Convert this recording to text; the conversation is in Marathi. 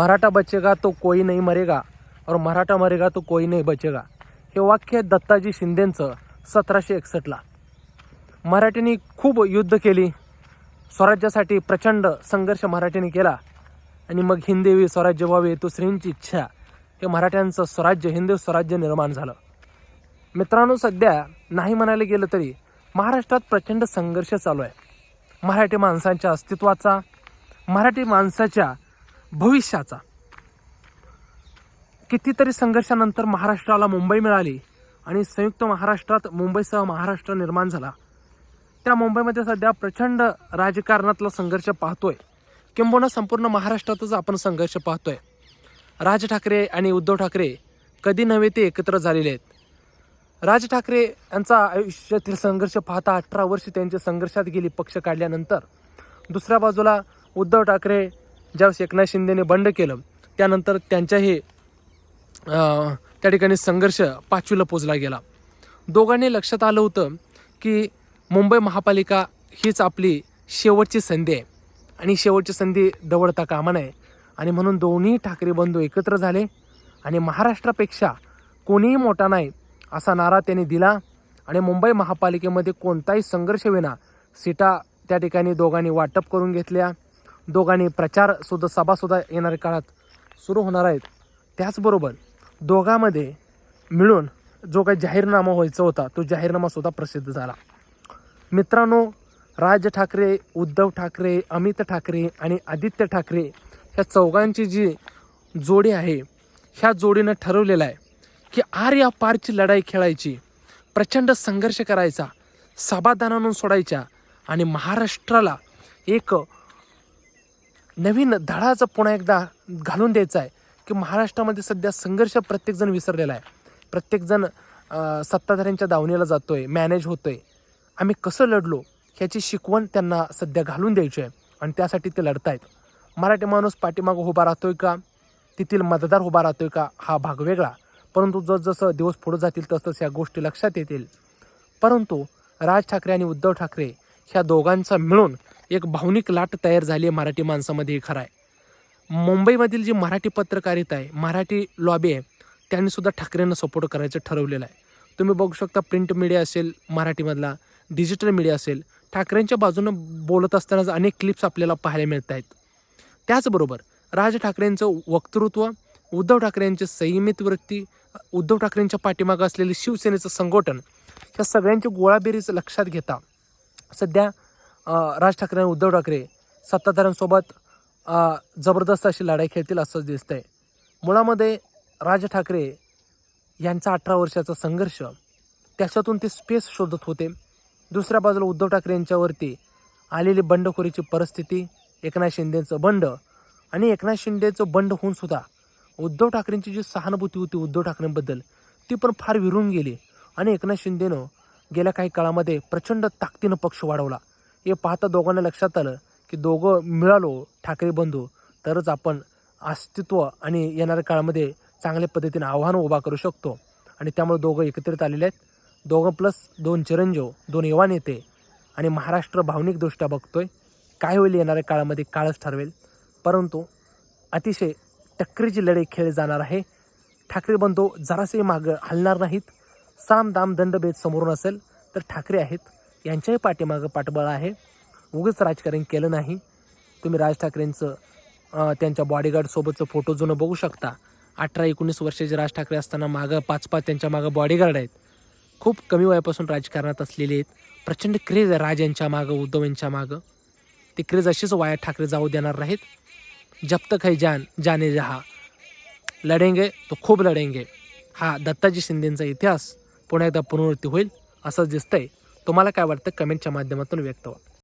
मराठा बचेगा तो कोई नाही मरेगा और मराठा मरेगा तो कोई नाही बचेगा. हे वाक्य दत्ताजी शिंदेंचं सतराशे एकसष्टला मराठ्यांनी खूप युद्ध केली. स्वराज्यासाठी प्रचंड संघर्ष मराठ्यांनी केला. आणि मग हिंदेवी स्वराज्य व्हावे तो श्रींची इच्छा. हे मराठ्यांचं स्वराज्य हिंदू स्वराज्य निर्माण झालं. मित्रांनो सध्या नाही म्हणायला गेलं तरी महाराष्ट्रात प्रचंड संघर्ष चालू आहे. मराठी माणसांच्या अस्तित्वाचा मराठी माणसाच्या भविष्याचा. कितीतरी संघर्षानंतर महाराष्ट्राला मुंबई मिळाली आणि संयुक्त महाराष्ट्रात मुंबईसह महाराष्ट्र निर्माण झाला. त्या मुंबईमध्ये सध्या प्रचंड राजकारणातला संघर्ष पाहतोय. किंबहुना संपूर्ण महाराष्ट्रातच आपण संघर्ष पाहतोय. राज ठाकरे आणि उद्धव ठाकरे कधी नव्हे ते एकत्र झालेले आहेत. राज ठाकरे यांचा आयुष्यातील संघर्ष पाहता अठरा वर्ष त्यांच्या संघर्षात गेली पक्ष काढल्यानंतर दुसऱ्या बाजूला उद्धव ठाकरे ज्यावेळेस एकनाथ शिंदेने बंड केलं त्यानंतर त्यांच्याही हे त्या ठिकाणी संघर्ष पाचवीला पोचला गेला. दोघांनी लक्षात आलं होतं की मुंबई महापालिका हीच आपली शेवटची संधी आहे आणि शेवटची संधी दवडता कामा नये. आणि म्हणून दोन्ही ठाकरे बंधू एकत्र झाले आणि महाराष्ट्रापेक्षा कोणीही मोठा नाही असा नारा त्यांनी दिला आणि मुंबई महापालिकेमध्ये कोणताही संघर्ष विना सीटा त्या ठिकाणी दोघांनी वाटप करून घेतल्या. दोघांनी प्रचारसुद्धा सभासुद्धा येणाऱ्या काळात सुरू होणार आहेत. त्याचबरोबर दोघांमध्ये मिळून जो काही जाहीरनामा व्हायचा होता तो जाहीरनामासुद्धा प्रसिद्ध झाला. मित्रांनो राज ठाकरे उद्धव ठाकरे अमित ठाकरे आणि आदित्य ठाकरे ह्या चौघांची जी जोडी आहे ह्या जोडीनं ठरवलेलं आहे की आर या पारची लढाई खेळायची प्रचंड संघर्ष करायचा सभादानानं सोडायच्या आणि महाराष्ट्राला एक नवीन धडाचं पुन्हा एकदा घालून द्यायचं आहे की महाराष्ट्रामध्ये सध्या संघर्ष प्रत्येकजण विसरलेला आहे. प्रत्येकजण सत्ताधाऱ्यांच्या दावणीला आहे मॅनेज होतो आहे आम्ही कसं लढलो ह्याची शिकवण त्यांना सध्या घालून द्यायची आहे आणि त्यासाठी ते लढतायत. मराठी माणूस पाठीमागं उभा राहतोय का? तेथील मतदार उभा राहतोय का? हा भाग वेगळा. परंतु जसजसं दिवस पुढे जातील तसतस ह्या गोष्टी लक्षात येतील. परंतु राज ठाकरे आणि उद्धव ठाकरे ह्या दोघांचा मिळून एक भावनिक लाट तयार झाली आहे मराठी माणसामध्ये हे खरं आहे. मुंबईमधील जी मराठी पत्रकारिता आहे मराठी लॉबी आहे त्यांनी सुद्धा ठाकरेंना सपोर्ट करायचं ठरवलेलं आहे. तुम्ही बघू शकता प्रिंट मीडिया असेल मराठीमधला डिजिटल मीडिया असेल ठाकरेंच्या बाजूनं बोलत असतानाच अनेक क्लिप्स आपल्याला पाहायला मिळत आहेत. त्याचबरोबर राज ठाकरेंचं वक्तृत्व उद्धव ठाकरेंचे संयमित वृत्ती उद्धव ठाकरेंच्या पाठीमागं असलेले शिवसेनेचं संघटन ह्या सगळ्यांची गोळाबेरीच लक्षात घेता सध्या राज ठाकरे आणि उद्धव ठाकरे सत्ताधाऱ्यांसोबत जबरदस्त अशी लढाई खेळतील असंच दिसतंय. मुळामध्ये राज ठाकरे यांचा अठरा वर्षाचा संघर्ष त्याच्यातून ते स्पेस शोधत होते. दुसऱ्या बाजूला उद्धव ठाकरे यांच्यावरती आलेली बंडखोरीची परिस्थिती एकनाथ शिंदेचं बंड आणि एकनाथ शिंदेचं बंड होऊन सुद्धा उद्धव ठाकरेंची जी सहानुभूती होती उद्धव ठाकरेंबद्दल ती पण फार विरून गेली आणि एकनाथ शिंदेनं गेल्या काही काळामध्ये प्रचंड ताकदीनं पक्ष वाढवला. हे पाहता दोघांना लक्षात आलं की दोघं मिळालो ठाकरे बंधू तरच आपण अस्तित्व आणि येणाऱ्या काळामध्ये चांगल्या पद्धतीने आव्हान उभा करू शकतो. आणि त्यामुळे दोघं एकत्रित आलेले आहेत. दोघं प्लस दोन चिरंजीव दोन युवा नेते आणि महाराष्ट्र भावनिकदृष्ट्या बघतोय काय होईल येणाऱ्या काळामध्ये काळच ठरवेल. परंतु अतिशय टक्करीची लढाई खेळली जाणार आहे. ठाकरे बंधू जरासे मागं हलणार नाहीत. साम दाम दंडभेद समोरून असेल तर ठाकरे आहेत. यांच्याही पाठीमागं पाठबळ आहे. उगच राजकारण केलं नाही. तुम्ही राज ठाकरेंचं त्यांच्या बॉडीगार्डसोबतचं फोटो जुनं बघू शकता. अठरा एकोणीस वर्षाचे राज ठाकरे असताना मागं पाच पाच त्यांच्या मागं बॉडीगार्ड आहेत. खूप कमी वयापासून राजकारणात असलेले आहेत. प्रचंड क्रेज आहे राज यांच्या मागं उद्धव यांच्या मागं. ते क्रेज अशीच वाया ठाकरे जाऊ देणार नाहीत. जब तक है जान जाने जहा. लढेंगे तो खूप लढेंगे. हा दत्ताजी शिंदेंचा इतिहास पुन्हा एकदा पुनरावृत्ती होईल असंच दिसतंय. तुम्हाला काय वाटतं? कमेंटच्या माध्यमातून व्यक्त व्हा.